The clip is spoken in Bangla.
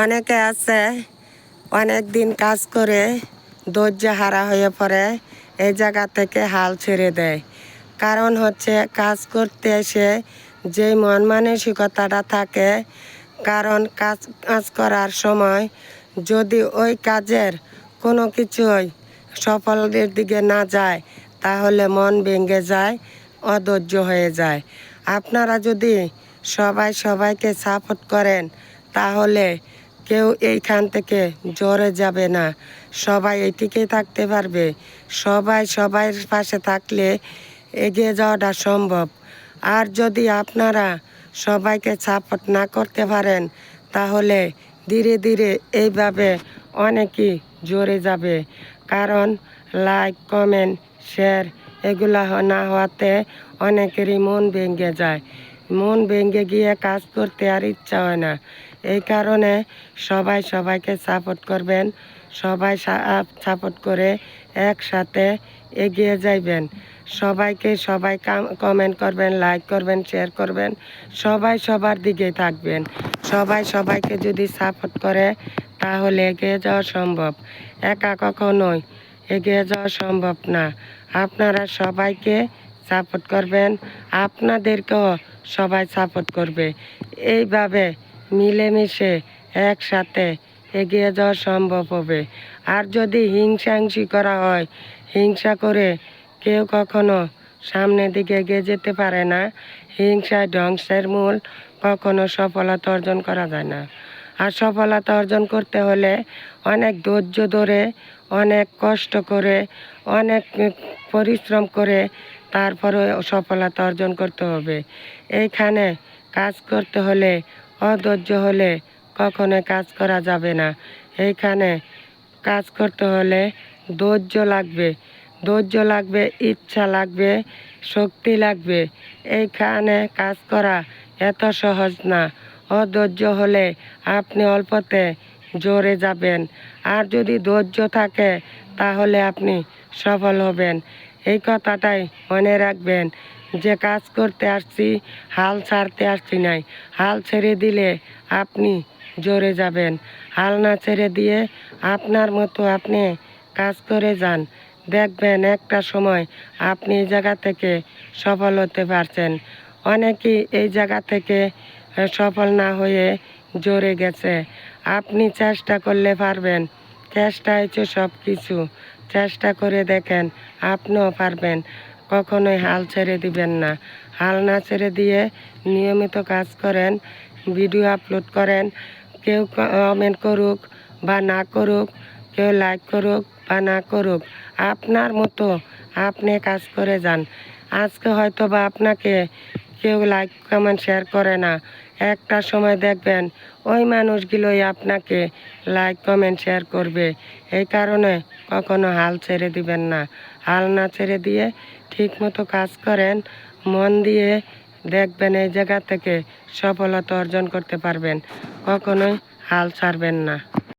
অনেকে আছে, অনেক দিন কাজ করে ধৈর্য হারা হয়ে পড়ে, এই জায়গা থেকে হাল ছেড়ে দেয়। কারণ হচ্ছে কাজ করতে এসে যে মন মানসিকতাটা থাকে, কারণ কাজ কাজ করার সময় যদি ওই কাজের কোনো কিছুই সফলের দিকে না যায়, তাহলে মন ভেঙে যায়, অধৈর্য হয়ে যায়। আপনারা যদি সবাই সবাইকে সাপোর্ট করেন, তাহলে কেউ এইখান থেকে জোরে যাবে না। সবাই এইটিকেই থাকতে পারবে। সবাই সবাই পাশে থাকলে এগিয়ে যাওয়াটা সম্ভব। আর যদি আপনারা সবাইকে সাপোর্ট না করতে পারেন, তাহলে ধীরে ধীরে এইভাবে অনেকেই জোরে যাবে। কারণ লাইক কমেন্ট শেয়ার এগুলা না হওয়াতে অনেকেরই মন ভেঙে যায়। মন ভেঙে গিয়ে কাজ করতে আর ইচ্ছা হয় না। এই কারণে সবাই সবাইকে সাপোর্ট করবেন। সবাই সাপোর্ট করে একসাথে এগিয়ে যাইবেন। সবাইকে সবাই কমেন্ট করবেন লাইক করবেন শেয়ার করবেন। সবাই সবার দিকে থাকবেন। সবাই সবাইকে যদি সাপোর্ট করে, তাহলে এগিয়ে যাওয়া সম্ভব। একা কখনোই এগিয়ে যাওয়া সম্ভব না। আপনারা সবাইকে সাপোর্ট করবেন, আপনাদেরকেও সবাই সাপোর্ট করবে। এইভাবে মিলেমিশে একসাথে এগিয়ে যাওয়া সম্ভব হবে। আর যদি হিংসাহিংসি করা হয়, হিংসা করে কেউ কখনো সামনের দিকে এগিয়ে যেতে পারে না। হিংসা ধ্বংসের মূল কখনো সফলতা অর্জন করা যায় না। আর সফলতা অর্জন করতে হলে অনেক ধৈর্য ধরে, অনেক কষ্ট করে, অনেক পরিশ্রম করে তারপরে সফলতা অর্জন করতে হবে। এইখানে কাজ করতে হলে, অধৈর্য হলে কখনো কাজ করা যাবে না। এইখানে কাজ করতে হলে ধৈর্য লাগবে। ধৈর্য লাগবে, ইচ্ছা লাগবে, শক্তি লাগবে। এইখানে কাজ করা এত সহজ না। অধৈর্য হলে আপনি অল্পতে জোরে যাবেন। আর যদি ধৈর্য থাকে, তাহলে আপনি সফল হবেন। এই কথাটাই মনে রাখবেন। যে কাজ করতে আসছি, হাল ছাড়তে আসছি নাই। হাল ছেড়ে দিলে আপনি জোরে যাবেন। হাল না ছেড়ে দিয়ে আপনার মতো আপনি কাজ করে যান। দেখবেন একটা সময় আপনি এই জায়গা থেকে সফল হতে পারছেন। অনেকেই এই জায়গা থেকে সফল না হয়ে জোরে গেছে। আপনি চেষ্টা করলে পারবেন। চেষ্টা হচ্ছে সব কিছু চেষ্টা করে দেখেন, আপনিও পারবেন। কখনোই হাল ছেড়ে দিবেন না। হাল না ছেড়ে দিয়ে নিয়মিত কাজ করেন, ভিডিও আপলোড করেন। কেউ কমেন্ট করুক বা না করুক, কেউ লাইক করুক বা না করুক, আপনার মতো আপনি কাজ করে যান। আজকে হয়তো বা আপনাকে কেউ লাইক কমেন্ট শেয়ার করে না। একটা সময় দেখবেন ওই মানুষগুলোই আপনাকে লাইক কমেন্ট শেয়ার করবে। এই কারণে কখনো হাল ছেড়ে দিবেন না। হাল না ছেড়ে দিয়ে ঠিক মতো কাজ করেন, মন দিয়ে দেখবেন এই জায়গা থেকে সফলতা অর্জন করতে পারবেন। কখনোই হাল ছাড়বেন না।